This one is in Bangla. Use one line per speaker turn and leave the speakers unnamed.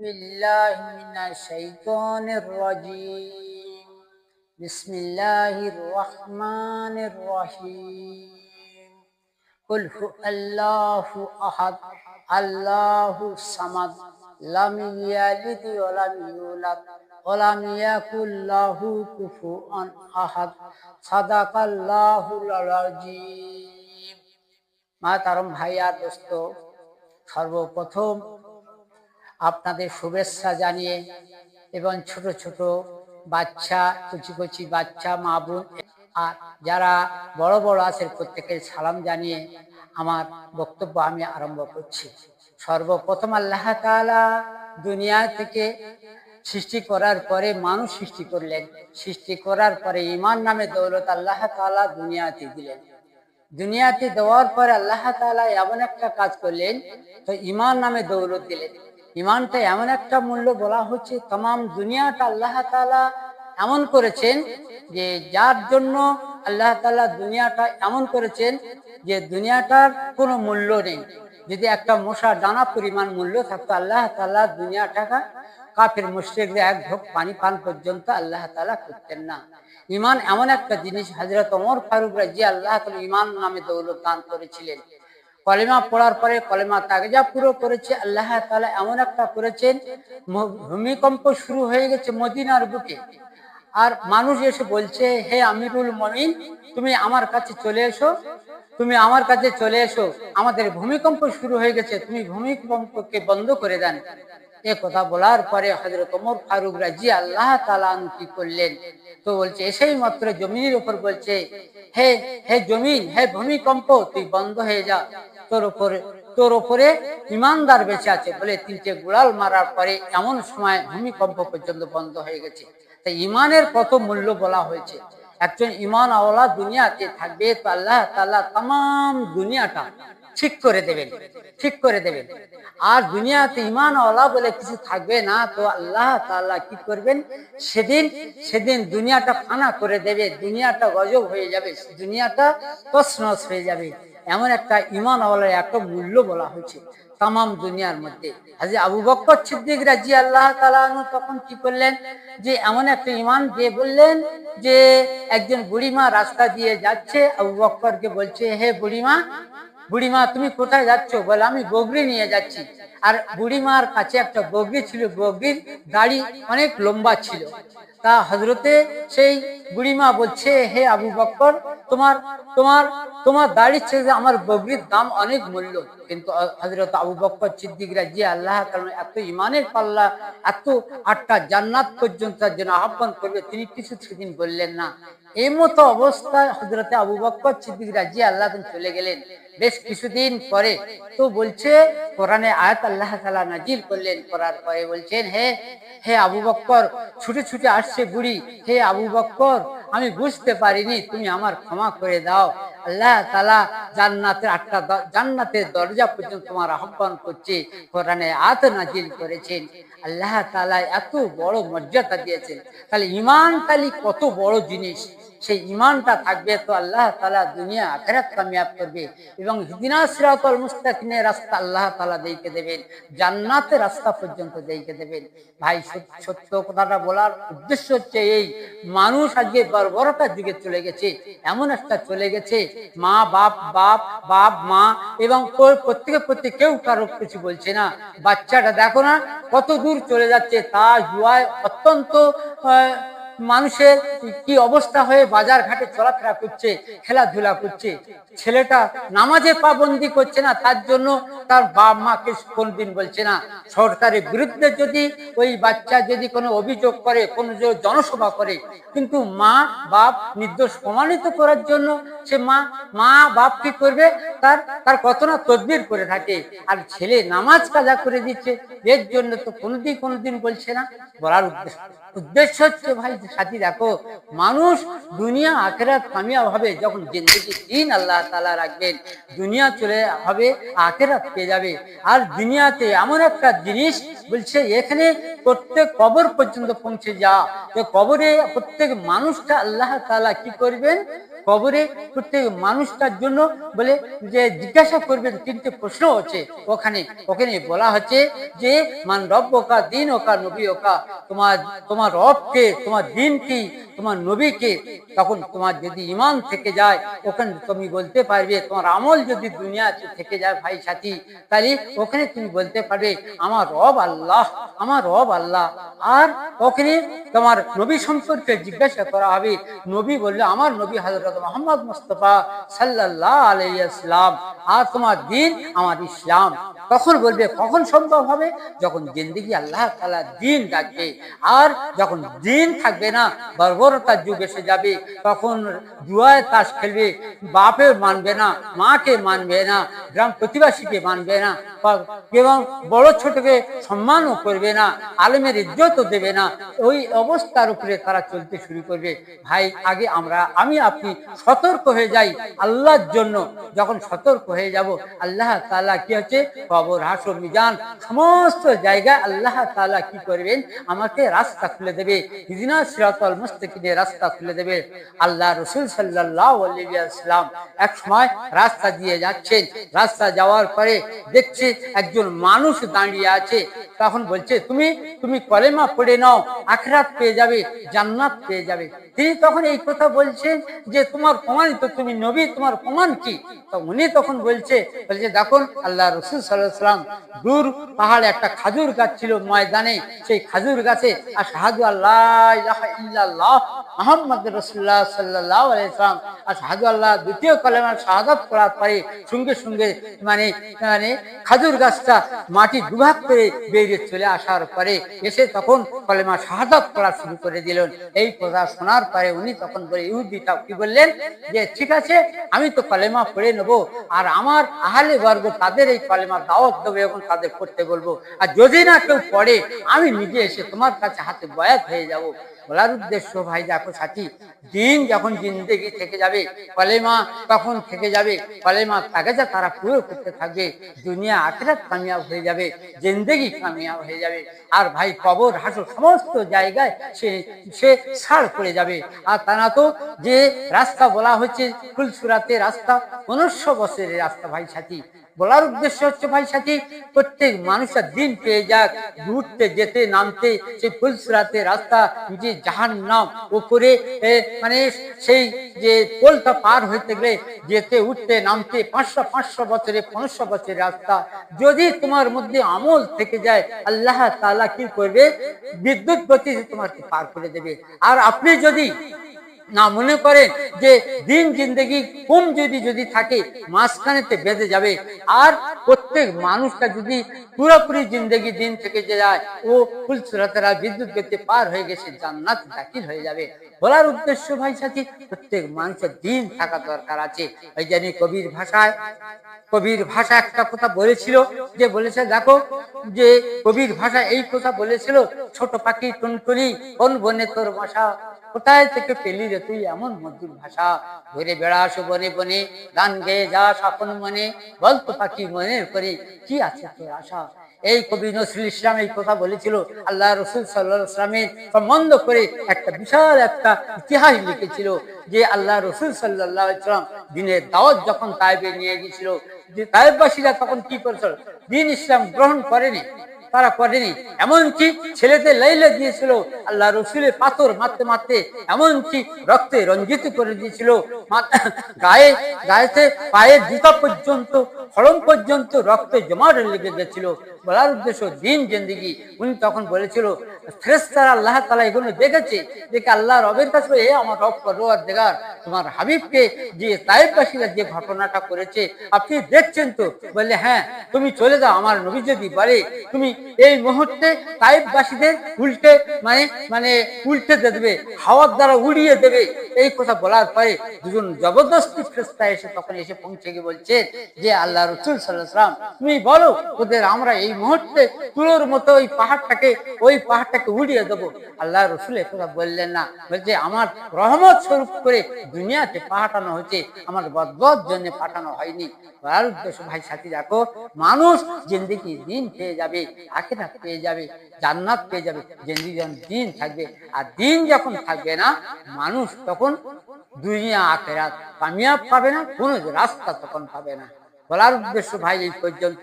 بالله من الشيطان الرجيم بسم الله الرحمن الرحيم قل هو الله أحد الله الصمد لم يلد ولم يولد ولم يكن له كفوا أحد صدق الله العظيم মা তারম ভাইয়া দোস্ত সর্বপ্রথম আপনাদের শুভেচ্ছা জানিয়ে এবং ছোট ছোট বাচ্চা, কচি কচি বাচ্চা, মা বোন, আর যারা বড় বড় আছেন প্রত্যেকের সালাম জানিয়ে আমার বক্তব্য আমি আরম্ভ করছি। সর্বপ্রথম আল্লাহ তাআলা দুনিয়া থেকে সৃষ্টি করার পরে মানুষ সৃষ্টি করলেন। সৃষ্টি করার পরে ইমান নামে দৌলত আল্লাহ তাআলা দুনিয়াতে দিলেন। দুনিয়াতে দেওয়ার পরে আল্লাহ তাআলা এমন একটা কাজ করলেন, তো ইমান নামে দৌলত দিলেন। ইমানটা এমন একটা মূল্য বলা হচ্ছে, তমাম দুনিয়াটা আল্লাহ তালা এমন করেছেন যে যার জন্য আল্লাহ তালা দুনিয়াটা এমন করেছেন যে দুনিয়াটার কোনো মূল্য নেই। যদি একটা মশা ডানা পরিমাণ মূল্য থাকতো, আল্লাহ তাআলা দুনিয়াটাকা কাফের মুশ্রিকদের এক ঢোক পানি পান পর্যন্ত আল্লাহ তালা করতেন না। ইমান এমন একটা জিনিস হজরত ওমর ফারুক রাজি আল্লাহ ইমান নামে দৌলত দান করেছিলেন। কলেমা পড়ার পরে কলেমা তাগজা পুরো করেছে আল্লাহ তাআলা এমন একটা করেছেন ভূমিকম্প শুরু হয়ে গেছে মদিনার বুকে। আর মানুষ এসে বলছে, হে আমিরুল মমিন, তুমি আমার কাছে চলে এসো, তুমি আমার কাছে চলে এসো, আমাদের ভূমিকম্প শুরু হয়ে গেছে, তুমি ভূমিকম্পকে বন্ধ করে দেন। এ কথা বলার পরে হজরত ওমর ফারুক রাজি আল্লাহ তাআলা কি করলেন? তো বলছে, এসেই মাত্র জমিনের উপর বলছে, হে হে জমিন, হে ভূমিকম্প, তুই বন্ধ হয়ে যা। তোর উপরে তোর উপরে ইমানদার বেঁচে আছে বলে তিনটে গুড়াল মারার পরে এমন সময় ভূমিকম্প পর্যন্ত বন্ধ হয়ে গেছে। তাই ইমানের কত মূল্য বলা হয়েছে? একজন ইমান আওলা দুনিয়াতে থাকবে তো আল্লাহ তাআলা তাম দুনিয়াটা ঠিক করে দেবেন, ঠিক করে দেবেন। আর দুনিয়াতে ইমান আওলা বলে কিছু থাকবে না তো আল্লাহ তাআলা কি করবেন? সেদিন সেদিন দুনিয়াটা ফানা করে দেবে, দুনিয়াটা গজব হয়ে যাবে, দুনিয়াটা তছনছ হয়ে যাবে। এমন একটা ইমান আওয়ালার একটা মূল্য বলা হয়েছে তাম দুনিয়ার মধ্যে। হাজি আবু বক্কর সিদ্দিক রাজি আল্লাহ তালু তখন কি করলেন? যে এমন একটা ইমান দিয়ে বললেন যে, একজন বুড়িমা রাস্তা দিয়ে যাচ্ছে, আবু বক্করকে বলছে, হে বুড়িমা বুড়িমা, তুমি কোথায় যাচ্ছ? বলে, আমি বগরি নিয়ে যাচ্ছি। আর বুড়িমার কাছে একটা বগরি ছিল। বগরির দাড়ি অনেক লম্বা ছিল। তা হজরতে সেই বুড়িমা বলছে, হে আবু বক্কর, তোমার তোমার তোমার দাড়ির চেয়ে আমার বগরির দাম অনেক মূল্য। কিন্তু হজরত আবু বক্কর সিদ্দিক রাজি, আল্লাহ, কারণ এত ইমানের পাল্লা, এত আটটা জান্নাত পর্যন্ত তার জন্য আহ্বান করবে, তিনি কিছু সেদিন বললেন না। এই মতো অবস্থায় হজরতে আবু বক্কর সিদ্দিক রাজি, আল্লাহ চলে গেলেন। বেশ কিছুদিন পরে তো বলছে, কোরআনে আয়াত আল্লাহ তালা নাজির করলেন। করার পরে বলছেন, হে হে আবু বক্কর, ছুটে ছুটে আসছে বুড়ি। হে আবু বক্কর আমি বুঝতে পারিনি, তুমি আমার ক্ষমা করে দাও। আল্লাহ তাআলা জান্নাতের আটটা জান্নাতের দরজা পর্যন্ত তোমার আহ্বান করছে, কোরআনে আয়াত নাজিল করেছেন। আল্লাহ তাআলা এত বড় মর্যাদা দিয়েছেন। তাহলে ইমান তালি কত বড় জিনিস। সেই ইমানটা থাকবে তো আল্লাহ তালা দুনিয়া আখেরাত কামিয়াব করবে এবং হিদিনা সিরাতুল মুস্তাকিমের রাস্তা আল্লাহ তালা দেইকে দেবেন, জান্নাতের রাস্তা পর্যন্ত দেইকে দেবেন। ভাই সত্য কথাটা বলার উদ্দেশ্য হচ্ছে এই, মানুষ আজকে বর্বরতার দিকে চলে গেছে, এমন একটা চলে গেছে, মা, বাপ বাপ বাপ, মা এবং প্র- প্রত্যেকে প্রত্যেক কেউ কারও কিছু বলছে না। বাচ্চাটা দেখো না, কত দূর চলে যাচ্ছে তা জুয়ায় অত্যন্ত মানুষের কি অবস্থা হয়ে বাজার ঘাটে চলাফেরা করছে, খেলাধুলা করছে? ছেলেটা নামাজে পাবন্দি করছে না, তার জন্য তার বাপ মাকে কোনদিন বলছে না। সরকারের বিরুদ্ধে যদি ওই বাচ্চা যদি কোনো অভিযোগ করে, কোনো জনসভা করে, কিন্তু মা বাপ নির্দোষ প্রমাণিত করার জন্য সে মা মা বাপ কি করবে? তার তার কত না তদবির করে থাকে, আর ছেলে নামাজ কাজা করে দিচ্ছে, এর জন্য তো কোনোদিন কোনোদিন বলছে না। বলার উদ্দেশ্য উদ্দেশ্য হচ্ছে ভাই, সাথী দেখো, মানুষ দুনিয়া, আখেরাত কামিয়াব হবে যখন জিন্দগি দিন আল্লাহ তাআলা রাখবেন, দুনিয়া চলে হবে, আখেরাত পেয়ে যাবে। আর দুনিয়াতে এমন একটা জিনিস বলছে, এখানে প্রত্যেক কবর পর্যন্ত পৌঁছে যা কবরে প্রত্যেক মানুষটা আল্লাহ তালা কি করবেন? কবরে প্রত্যেক মানুষটার জন্য বলে যে জিজ্ঞাসা করবে তিনটে প্রশ্ন হচ্ছে। ওখানে ওখানে বলা হচ্ছে যে, মান রব ওকা দিন ওকা নবী ওকা তোমার তোমার রবকে, তোমার দিন কি তোমার নবীকে, তখন তোমার যদি ইমান থেকে যায়, ওখানে তুমি বলতে পারবে, তোমার আমল যদি দুনিয়া থেকে যায় ভাই সাথী, তাহলে ওখানে তুমি বলতে পারবে, আমার রব আল্লাহ, আমার রব আল্লাহ। আর ওখানে তোমার নবী সম্পর্কে জিজ্ঞাসা করা হবে। নবী বললে, আমার নবী হজরত মোহাম্মদ মুস্তফা সাল্লাহ আলাইসলাম আর তোমার দিন আমার ইসলাম। তখন বলবে, কখন সম্ভব হবে? যখন জিন্দিগি আল্লাহ তালা দিন ডাকবে আর যখন দিন থাকবে না বর্বরতার যুগ এসে যাবে। তখন জুয়ায় তাস খেলবে বাপে মানবে না, মাকে মানবে না, গ্রাম প্রতিবাসীকে মানবে না, এবং বড় ছোটকে সম্মানও করবে না, আলেমের ইজ্জতও দেবে না। ওই অবস্থার উপরে তারা চলতে শুরু করবে। ভাই, আগে আমরা, আমি, আপনি সতর্ক হয়ে যাই আল্লাহর জন্য। যখন সতর্ক হয়ে যাব, আল্লাহ তালা কি হচ্ছে? কবর, হাসর, মিজান সমস্ত জায়গায় আল্লাহ তালা কি করবেন? আমাকে রাস্তা খুলে দেবে। হিদিনা সিরাতল মুস্তাকিমে রাস্তা খুলে দেবে। আল্লাহ রসুল সাল্লাহ আলাইসালাম এক সময় রাস্তা দিয়ে যাচ্ছেন। রাস্তা যাওয়ার পরে দেখছে একজন মানুষ দাঁড়িয়ে আছে। তখন বলছে, তুমি তুমি কলেমা পড়ে নাও, আখরাত পেয়ে যাবে, জান্নাত পেয়ে যাবে। তিনি তখন এই কথা বলছেন যে তোমার প্রমাণিত তুমি নবী, তোমার প্রমাণ কি? তো উনি তখন বলছে বলছে, দেখুন, আল্লাহ রসুল সাল্লাম দূর পাহাড়ে একটা খাজুর গাছ ছিল ময়দানে। সেই খাজুর গাছে আর শাহাদু আল্লাহ মোহাম্মদ রসুল্লাহ সাল্লাহ আলাইসলাম আর শাহাদু আল্লাহ দ্বিতীয় কলেমার শাহাদত করার পরে সঙ্গে সঙ্গে মানে মানে খাজুর গাছটা মাটি দুভাগ করে বেরিয়ে চলে আসার পরে এসে তখন কলেমা শাহাদত করা শুরু করে দিলেন। এই কথা শোনার পরে উনি তখন বলে ইহুদিটা কি বললেন? যে, ঠিক আছে, আমি তো কলেমা পড়ে নেব। আর আমার আহলে বর্গ তাদের এই কলেমা দাওয়াত দেবে এবং তাদের পড়তে বলব। আর যদি না কেউ পড়ে, আমি নিজে এসে তোমার কাছে হাতে বয়াত হয়ে যাব। বলার উদ্দেশ্য, ভাই, দেখো সাথী, দিন যখন জিন্দগি থেকে যাবে কলেমা তখন থেকে যাবে? কলেমা তাকে যা তারা পুরো করতে থাকবে, দুনিয়া আখেরাত কামিয়াব হয়ে যাবে, জিন্দগি কামিয়াব হয়ে যাবে। আর ভাই, কবর হাসো সমস্ত জায়গায় সে সে ছাড় করে যাবে। আর তা না তো যে রাস্তা বলা হচ্ছে, ফুলসুরাতে রাস্তা, মনুষ্য বছরের রাস্তা, ভাই, সাথী। বলার উদ্দেশ্য হচ্ছে, ভাই সাথী, প্রত্যেক মানুষের দিন পেয়ে যাক ঘুরতে যেতে নামতে, সেই ফুলসরাতে রাস্তা যে জাহান নাম উপরে মানে সেই যে পোলটা পার হইতে গেলে যেতে, উঠতে, নামতে, পাঁচশো পাঁচশো বছরে পাঁচশো বছরের রাস্তা। যদি তোমার মধ্যে আমল থেকে যায়, আল্লাহ তালা কি করবে? বিদ্যুৎ গতি তোমাকে পার করে দেবে। আর আপনি যদি না মনে করেন যে দিন জিন্দগি কম যদি যদি থাকে, মাঝখানেতে বেঁধে যাবে। আর প্রত্যেক মানুষটা যদি পুরোপুরি জিন্দগি দিন থেকে যে যায়, ও ফুলসুরাতেরা বিদ্যুৎ গতি পার হয়ে গেছে, জান্নাত দাখিল হয়ে যাবে। বলার উদ্দেশ্য ভাই সাথী, প্রত্যেক মানুষের দিন থাকা দরকার আছে। ওই জানি কবির ভাষায়, কবির ভাষা একটা কথা বলেছিল, যে বলেছে, দেখো, যে কবির ভাষা এই কথা বলেছিল, ছোট পাখি টুনটুনি, কোন বনে তোর ভাষা কোথায় থেকে পেলি রে তুই এমন মধুর ভাষা? ঘুরে বেড়াস বনে বনে, গান গেয়ে যা স্বপন মনে, গল্প পাখি মনে করে, কি আছে তোর আশা? এই কবি নজরুল ইসলাম এই কথা বলেছিল, আল্লাহ রসুল সাল্লামের সম্বন্ধ করে একটা বিশাল একটা ইতিহাস লিখেছিল, যে আল্লাহ রসুল সাল্লাহ ইসলাম দিনের দাওয়াত যখন তাইবে নিয়ে গিয়েছিল, যে তাইববাসীরা তখন কি করেছিল? দিন ইসলাম গ্রহণ করেনি। তারা করেনি। এমনকি ছেলেদের লাইলে দিয়েছিল, আল্লাহ রসুলের পাথর মারতে মারতে, এমনকি রক্তে রঞ্জিত করে দিয়েছিল। গায়ে, গায়েতে পায়ের জুতা পর্যন্ত ফলন পর্যন্ত রক্তে জমা লেগে গেছিল। বলার উদ্দেশ্য দিন জিন্দিগি। উনি তখন বলেছিল ফ্রেস্তার আল্লাহ তালা এগুলো দেখেছে? দেখে আল্লাহ রবের কাছে এ আমার রব করোয়ার দেখার তোমার হাবিবকে যে তাইববাসীরা যে ঘটনাটা করেছে, আপনি দেখছেন তো? বললে হ্যাঁ তুমি চলে যাও, আমার নবী যদি বলে, তুমি এই মুহূর্তে তাইববাসীদের উল্টে মানে মানে উল্টে দেবে, হাওয়ার দ্বারা উড়িয়ে দেবে। এই কথা বলার পরে দুজন জবরদস্তি ফেস্তা এসে তখন এসে পৌঁছে গিয়ে বলছে যে, আল্লাহ রসুল সাল্লাহাম তুমি বলো ওদের আমরা এই মুহূর্তে তুলোর মতো ওই পাহাড়টাকে ওই পাহাড়টাকে উড়িয়ে দেবো। আল্লাহ রসুল কথা বললেন না। বলছে, আমার রহমত স্বরূপ করে দুনিয়াতে পাঠানো হয়েছে, আমার বদবদ জন্য পাঠানো হয়নি। ভাই সাথী, দেখো, মানুষ জিন্দিগি দিন পেয়ে যাবে। আখেরাত পেয়ে যাবে, জান্নাত পেয়ে যাবে। জিন্দিগি দিন থাকবে, আর দিন যখন থাকবে না, মানুষ তখন দুনিয়া, আখেরাত কামিয়াব পাবে না, কোনো রাস্তা তখন পাবে না। বলার উদ্দেশ্য ভাই এই পর্যন্ত।